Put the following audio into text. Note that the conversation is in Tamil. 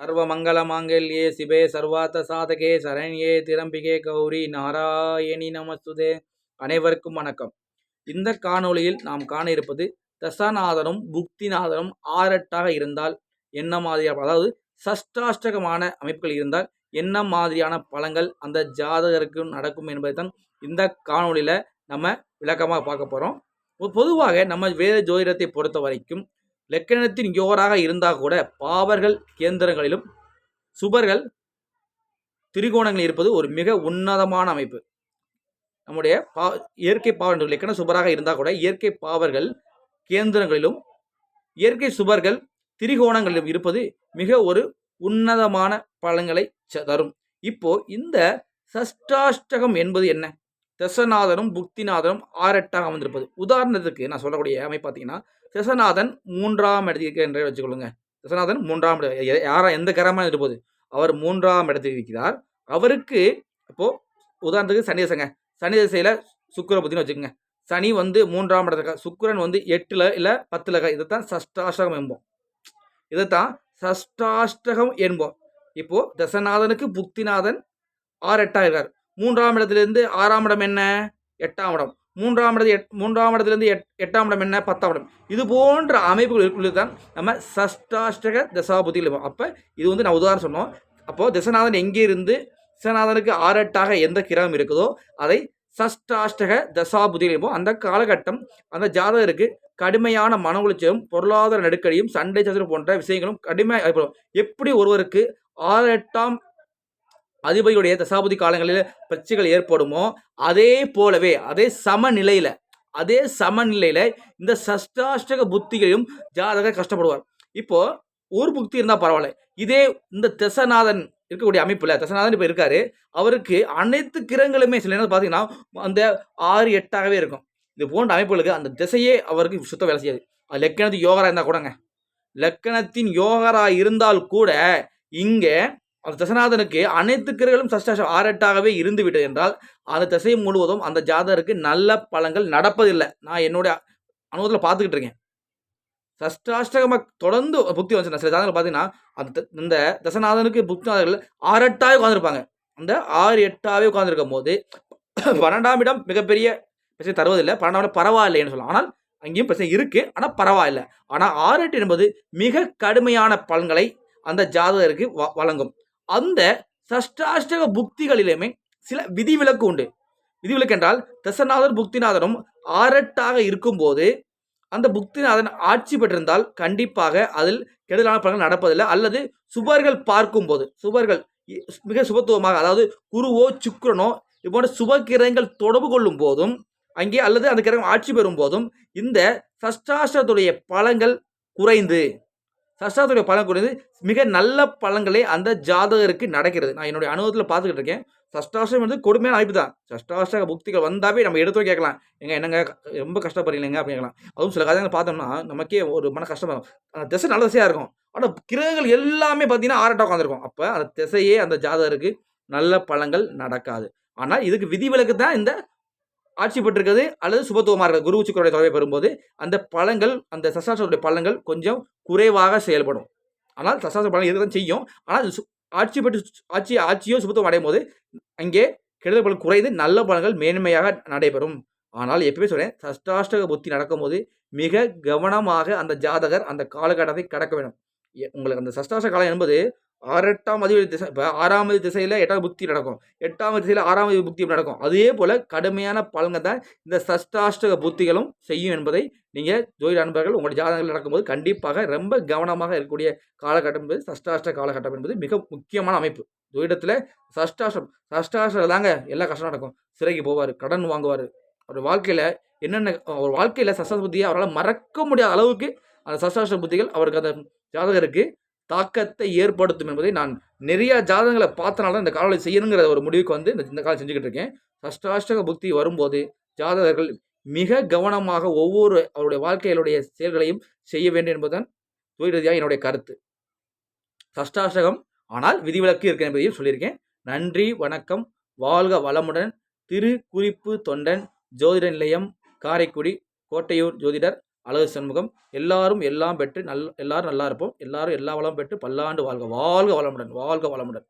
சர்வமங்கலமாங்கல்யே சிவே சர்வாத்த சாதகே சரண்யே திரம்பிகே கௌரி நாராயணி நமஸ்துதே. அனைவருக்கும் வணக்கம். இந்த காணொளியில் நாம் காண இருப்பது தசாநாதனும் புக்திநாதனும் ஆரட்டாக இருந்தால் என்ன மாதிரியான அதாவது சஷ்டாஷ்டகமான அமைப்புகள் இருந்தால் என்ன மாதிரியான பலங்கள் அந்த ஜாதகருக்கு நடக்கும் என்பதை தான் இந்த காணொளியில் நம்ம விளக்கமாக பார்க்க போகிறோம் பொதுவாக நம்ம வேத ஜோதிடத்தை பொறுத்த வரைக்கும் லக்கணத்தின் யோராக இருந்தால் கூட பாவர்கள் கேந்திரங்களிலும் சுபர்கள் திரிகோணங்கள் இருப்பது ஒரு மிக உன்னதமான அமைப்பு. நம்முடைய பா இயற்கை பாவர்கள் லக்கண சுபராக இருந்தால் கூட இயற்கை பாவர்கள் கேந்திரங்களிலும் இயற்கை சுபர்கள் திரிகோணங்களிலும் இருப்பது மிக ஒரு உன்னதமான பலன்களை ச- தரும். இப்போ இந்த சஷ்டாஷ்டகம் என்பது என்ன? தசநாதனும் புக்திநாதனும் ஆரெட்டாக அமர்ந்திருப்பது. உதாரணத்துக்கு நான் சொல்லக்கூடிய அமைப்பு பார்த்தீங்கன்னா சிசநாதன் மூன்றாம் இடத்தில் என்று வச்சுக்கொள்ளுங்க. சிசநாதன் மூன்றாம் இடம் யாரா எந்த கிரகமாக இருப்போது அவர் மூன்றாம் இடத்தில் இருக்கிறார். அவருக்கு இப்போ உதாரணத்துக்கு சனி தசைங்க. சனி தசையில் சுக்கர புத்தின்னு வச்சுக்கோங்க. சனி வந்து மூன்றாம் இடத்துல சுக்கரன் வந்து எட்டில் இல்லை பத்தில் இதைத்தான் சஷ்டாஷ்டகம் என்போம். இதைத்தான் சஷ்டாஷ்டகம் என்போம். இப்போ தசநாதனுக்கு புக்திநாதன் ஆறு எட்டாக இருக்கார் மூன்றாம் இடத்துலேருந்து ஆறாம் இடம் என்ன? எட்டாம் இடம். மூன்றாம் இடத்து எட் மூன்றாம் இடத்துலேருந்து எட் எட்டாம் இடம் என்ன? பத்தாம் இடம். இது போன்ற அமைப்புகள் இருக்குள்ளது தான் நம்ம சஷ்டாஷ்டக தசாபுதிகள் அப்போ இது வந்து நான் உதாரணம் சொன்னோம். அப்போது தசநாதன் எங்கே இருந்து தசநாதனுக்கு ஆறு எந்த கிரகம் இருக்குதோ அதை சஷ்டாஷ்டக தசாபுதியில் அந்த காலகட்டம் அந்த ஜாதகருக்கு கடுமையான மன உளைச்சலும் பொருளாதார நெருக்கடியும் சண்டை சச்சரவு போன்ற விஷயங்களும் கடுமையாக ஏற்படும். எப்படி ஒருவருக்கு ஆறு எட்டாம் அதிபதியுடைய தசாபதி காலங்களில் பிரச்சனைகள் ஏற்படுமோ? அதே போலவே அதே சமநிலையில அதே சமநிலையில இந்த சஷ்டாஷ்டக புத்திகளையும் ஜாதகர் கஷ்டப்படுவார். இப்போ ஒரு புக்தி இருந்தால் பரவாயில்ல. இதே இந்த தசநாதன் இருக்கக்கூடிய அமைப்பில் தசநாதன் இப்போ இருக்காரு. அவருக்கு அனைத்து கிரகங்களுமே சில நேரம் பார்த்தீங்கன்னா அந்த ஆறு எட்டாகவே இருக்கும். இது போன்ற அமைப்புகளுக்கு அந்த திசையே அவருக்கு சுத்தம் வேலை செய்யாது. அது லக்கணத்து யோகரா இருந்தால் கூடங்க. லக்கணத்தின் யோகரா இருந்தால் கூட இங்கே அந்த தசநாதனுக்கு அனைத்து கிரகங்களும் சஷ்டாசம் ஆறெட்டாகவே இருந்து விட்டது என்றால் அந்த திசை முழுவதும் அந்த ஜாதகருக்கு நல்ல பலங்கள் நடப்பதில்லை. நான் என்னுடைய அனுபவத்தில் பார்த்துக்கிட்டு இருக்கேன். சஷ்டாஷ்டகமாக தொடர்ந்து புக்தி வந்து சில ஜாதகங்கள் பார்த்தீங்கன்னா அந்த த- இந்த தசநாதனுக்கு புக்திநாதர்கள் ஆறெட்டாகவே உட்காந்துருப்பாங்க அந்த ஆறு எட்டாவே உட்காந்துருக்கும் போது பன்னெண்டாம் இடம் மிகப்பெரிய பிரச்சனை தருவதில்லை. பன்னெண்டாம் இடம் பரவாயில்லைன்னு சொல்லலாம். ஆனால் அங்கேயும் பிரச்சனை இருக்குது ஆனால் பரவாயில்லை. ஆனால் ஆறு எட்டு என்பது மிக கடுமையான பலன்களை அந்த ஜாதகருக்கு வ- வழங்கும். அந்த சஷ்டாஷ்டக புக்திகளிலுமே சில விதிவிலக்கு உண்டு. விதிவிலக்கு என்றால் தசநாதன் புக்திநாதனும் ஆரட்டாக இருக்கும்போது அந்த புக்திநாதன் ஆட்சி பெற்றிருந்தால் கண்டிப்பாக அதில் கெடுதலான பலன்கள் நடப்பதில்லை. அல்லது சுபர்கள் பார்க்கும்போது சுபர்கள் இ- மிக சுபத்துவமாக அதாவது குருவோ சுக்கரனோ இது போன்ற சுபகிரகங்கள் தொடர்பு கொள்ளும் போதும் அங்கே அல்லது அந்த கிரகம் ஆட்சி பெறும் போதும் இந்த சஷ்டாஷ்டத்துடைய பலங்கள் குறைந்து சஷ்டாத்துடைய பலன் குறைந்து மிக நல்ல பலன்களே அந்த ஜாதகருக்கு நடக்கிறது. நான் என்னுடைய அனுபவத்தில் பார்த்துக்கிட்டு இருக்கேன். சஷ்டாஷ்டம் வந்து கொடுமையான அமைப்பு தான். சஷ்டாஷ்ட புக்திகள் வந்தாவே நம்ம எடுத்து கேட்கலாம். எங்க என்னங்க ரொம்ப கஷ்டப்படுறீங்க அப்படின்னு கேட்கலாம். அதுவும் சில கதைகள் பார்த்தோம்னா நமக்கே ஒரு மன கஷ்டமாக இருக்கும் அந்த திசை நல்ல திசையாக இருக்கும். ஆனால் கிரகங்கள் எல்லாமே பார்த்தீங்கன்னா ஆரட்டா உட்காந்துருக்கும் அப்போ அந்த திசையே அந்த ஜாதகருக்கு நல்ல பழங்கள் நடக்காது. ஆனால் இதுக்கு விதிவிலக்கு தான் இந்த ஆட்சி பெற்றிருக்கிறது அல்லது சுபத்துவமாக இருக்கிறது. குரு சுக்கருடைய தொகையை பெறும்போது அந்த பழங்கள் அந்த சசாசனுடைய பழங்கள் கொஞ்சம் குறைவாக செயல்படும். ஆனால் சசாச பழங்கள் இருக்க தான் செய்யும். ஆனால் அது சு- ஆட்சி பெற்று ஆட்சி ஆட்சியோ சுபத்துவம் அடையும் போது அங்கே கெடுதல் பலன் குறைந்து நல்ல பலன்கள் மேன்மையாக நடைபெறும். ஆனால் எப்பவுமே சொல்கிறேன் சஷ்டாஷ்டக புத்தி நடக்கும்போது மிக கவனமாக அந்த ஜாதகர் அந்த காலகட்டத்தை கடக்க வேண்டும். உங்களுக்கு அந்த சஷ்டாஷ்ட காலம் என்பது ஆறெட்டாம் அதிபதி திசை இப்போ ஆறாவது திசையில் எட்டாவது புக்தி நடக்கும். எட்டாவது திசையில் ஆறாவது புக்தி நடக்கும். அதே போல் கடுமையான பலன்கள் தான் இந்த சஷ்டாஷ்டக புத்திகளும் செய்யும் என்பதை நீங்கள் ஜோதிட அன்பர்கள் உங்களுடைய ஜாதகங்கள் நடக்கும்போது கண்டிப்பாக ரொம்ப கவனமாக இருக்கக்கூடிய காலகட்டம் என்பது சஷ்டாஷ்ட காலகட்டம் என்பது மிக முக்கியமான அமைப்பு. ஜோதிடத்தில் சஷ்டாஷ்டம் சஷ்டாஷ்டம் தாங்க எல்லா கஷ்டம் நடக்கும். சிறைக்கு போவார் கடன் வாங்குவார். அவர் வாழ்க்கையில் என்னென்ன அவர் வாழ்க்கையில் சஷ்டாஷ்ட புத்தியை அவரால் மறக்க முடியாத அளவுக்கு அந்த சஷ்டாஷ்ட புத்திகள் அவருக்கு அந்த ஜாதகருக்கு தாக்கத்தை ஏற்படுத்தும் என்பதை நான் நிறைய ஜாதகங்களை பார்த்தனால தான் இந்த காலை செய்யணுங்கிற ஒரு முடிவுக்கு வந்து இந்த இந்த காலம் செஞ்சுக்கிட்டு இருக்கேன். சஷ்டாஷ்டக புக்தி வரும்போது ஜாதகர்கள் மிக கவனமாக ஒவ்வொரு அவருடைய வாழ்க்கையிலுடைய செயல்களையும் செய்ய வேண்டும் என்பதுதான் துயரதியாக என்னுடைய கருத்து. சஷ்டாஷ்டகம் ஆனால் விதிவிலக்கு இருக்கு என்பதையும் சொல்லியிருக்கேன். நன்றி வணக்கம் வாழ்க வளமுடன். திரு குறிப்பு தொண்டன் ஜோதிட நிலையம் காரைக்குடி கோட்டையூர் ஜோதிடர் அழகு சண்முகம். எல்லாரும் எல்லாம் பெற்று நல் எல்லாரும் நல்லா இருப்போம். எல்லாரும் எல்லா வளம் பெற்று பல்லாண்டு வாழ்க. வாழ்க வளமுடன் வாழ்க வளமுடன்.